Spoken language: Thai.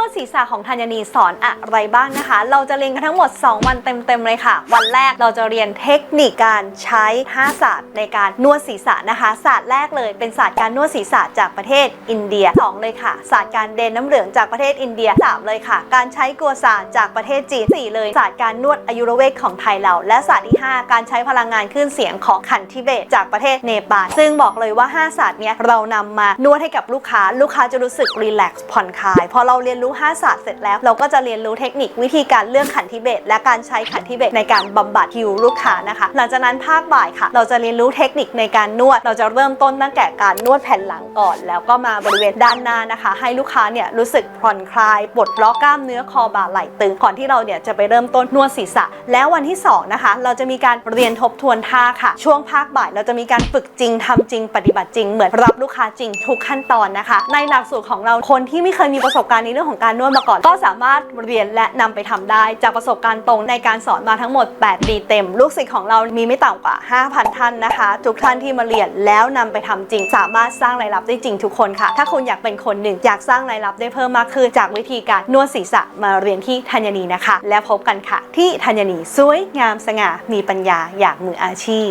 วดศีรษะของธัญนีสอนอะไรบ้างนะคะ เราจะเรียนกันทั้งหมด 2 วันเต็มๆเลยค่ะ วันแรกเราจะเรียนเทคนิคการใช้5ศาสตร์ในการนวดศีรษะนะคะศาสตร์แรกเลยเป็นศาสตร์การนวดศีรษะจากประเทศอินเดีย 2 เลยค่ะ ศาสตร์การเดนน้ำเหลืองจากประเทศอินเดีย 3 เลยค่ะ การใช้กัวซาจากประเทศจีน 4 เลย ศาสตร์การนวดอายุรเวทของไทยเรา และศาสตร์ที่ 5 การใช้พลังงานคลื่นเสียงของขันทิเบตจากประเทศเนปาล ซึ่งบอกเลยว่า 5 ศาสตร์เนี้ยเรานำมานวดให้กับลูกค้า ลูกค้าจะรู้สึกรีแลกซ์ผ่อนคลาย พอเราเรียนรูู้้5ศาสตร์เสร็จแล้ว เราก็จะเรียนรู้เทคนิควิธีการเลือกขันทิเบต และการใช้ขันทิเบตในการบำบัดฮิวลูกค้านะคะ หลังจากนั้นภาคบ่ายค่ะ เราจะเรียนรู้เทคนิคในการนวด เราจะเริ่มต้นตั้งแต่การนวดแผ่นหลังก่อน แล้วก็มาบริเวณด้านหน้านะคะ ให้ลูกค้าเนี่ยรู้สึกผ่อนคลายปลดล็อกกล้ามเนื้อคอบ่าไหล่ตึงก่อนที่เราเนี่ยจะไปเริ่มต้นนวดศีรษะ แล้ววันที่สองนะคะเราจะมีการเรียนทบทวนท่าค่ะ ช่วงภาคบ่ายเราจะมีการฝึกจริงทำจริง ปฏิบัติจริง เหมือนรับลูกค้าจริงทุกขั้นตอนนะคะ ในหลักสูตรของเราคนที่ไม่เคยมีประสบการณ์ในเรื่องของการนวดมาก่อน ก็สามารถเรียนและนำไปทำได้ จากประสบการณ์ตรงในการสอนมาทั้งหมด 8 ปีเต็ม ลูกศิษย์ของเรามีไม่ต่ำกว่า 5,000 ท่านนะคะ ทุกท่านที่มาเรียนแล้วนำไปทำจริง สามารถสร้างรายรับได้จริงทุกคนค่ะ ถ้าคุณอยากเป็นคนหนึ่งอยากสร้างรายรับได้เพิ่มมากขึ้นจากวิธีการนวดศีรษะมาเรียนที่ธัญนีนะคะ และพบกันค่ะ ที่ธัญนีสวยงามสง่ามีปัญญาอยางมืออาชีพ